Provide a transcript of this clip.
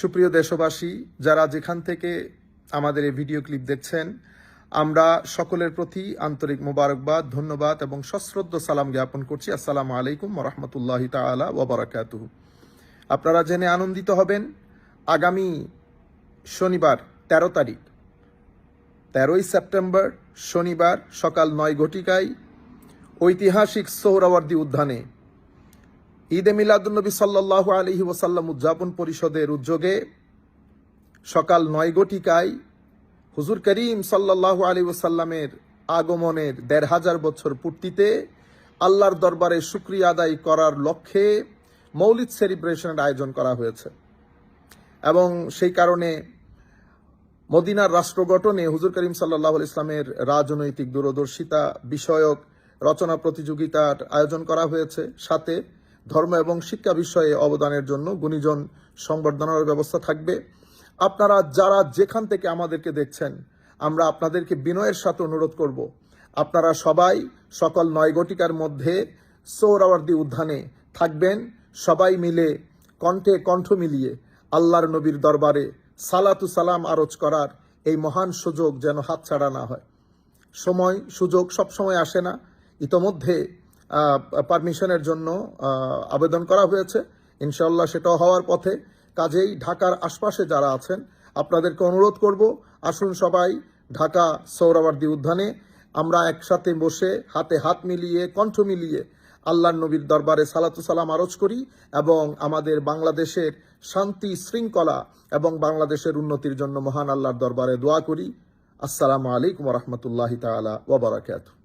সুপ্রিয় দেশবাসী, যারা যেখান থেকে আমাদের এই ভিডিও ক্লিপ দেখছেন, আমরা সকলের প্রতি আন্তরিক মোবারকবাদ, ধন্যবাদ এবং সশ্রদ্ধ সালাম জ্ঞাপন করছি। আসসালামু আলাইকুম রহমতুল্লাহ তালা ওবরাকাত আপনারা জেনে আনন্দিত হবেন, আগামী শনিবার ১৩ তারিখ, তেরোই সেপ্টেম্বর, শনিবার সকাল নয় ঘটিকায় ঐতিহাসিক সোহরাওয়ার্দী উদ্যানে ঈদে মিলাদুন্নবী সাল্লাহ আলহি ওসাল্লাম উদযাপন পরিষদের উদ্যোগে সকাল নয় ঘটিকায় হুজুর করিম সাল্লাহ আলী ওসাল্লামের আগমনের দেড় হাজার বছর পূর্তিতে আল্লাহর দরবারে শুক্রিয়া আদায় করার লক্ষ্যে মৌলিক সেলিব্রেশনের আয়োজন করা হয়েছে। এবং সেই কারণে মদিনার রাষ্ট্র গঠনে হুজুর করিম সাল্লাহ ইসলামের রাজনৈতিক দূরদর্শিতা বিষয়ক রচনা প্রতিযোগিতার আয়োজন করা হয়েছে। সাথে ধর্ম এবং শিক্ষা বিষয়ে অবদানের জন্য গুণীজন সংবর্ধনার ব্যবস্থা থাকবে। আপনারা যারা যেখান থেকে আমাদেরকে দেখছেন, আমরা আপনাদেরকে বিনয়ের সাথে অনুরোধ করব। আপনারা সবাই সকল নয় গটিকার মধ্যে সৌরাওয়ার্দী উদ্যানে থাকবেন। সবাই মিলে কণ্ঠে কণ্ঠ মিলিয়ে আল্লাহর নবীর দরবারে সালাতু সালাম আরজ করার এই মহান সুযোগ যেন হাতছাড়া না হয়। সময়, সুযোগ সব সময় আসে না। ইতোমধ্যে পারমিশনের জন্য আবেদন করা হয়েছে। ইনশাল্লাহ সেটাও হওয়ার পথে। কাজেই ঢাকার আশপাশে যারা আছেন, আপনাদেরকে অনুরোধ করব, আসুন সবাই ঢাকা সৌরাবার্দী উদ্যানে। আমরা একসাথে বসে হাতে হাত মিলিয়ে, কণ্ঠ মিলিয়ে আল্লাহর নবীর দরবারে সালাতু সালাম আরজ করি এবং আমাদের বাংলাদেশের শান্তি শৃঙ্খলা এবং বাংলাদেশের উন্নতির জন্য মহান আল্লাহর দরবারে দোয়া করি। আসসালামু আলাইকুম রহমতুল্লাহ তালা ওবরাকাতু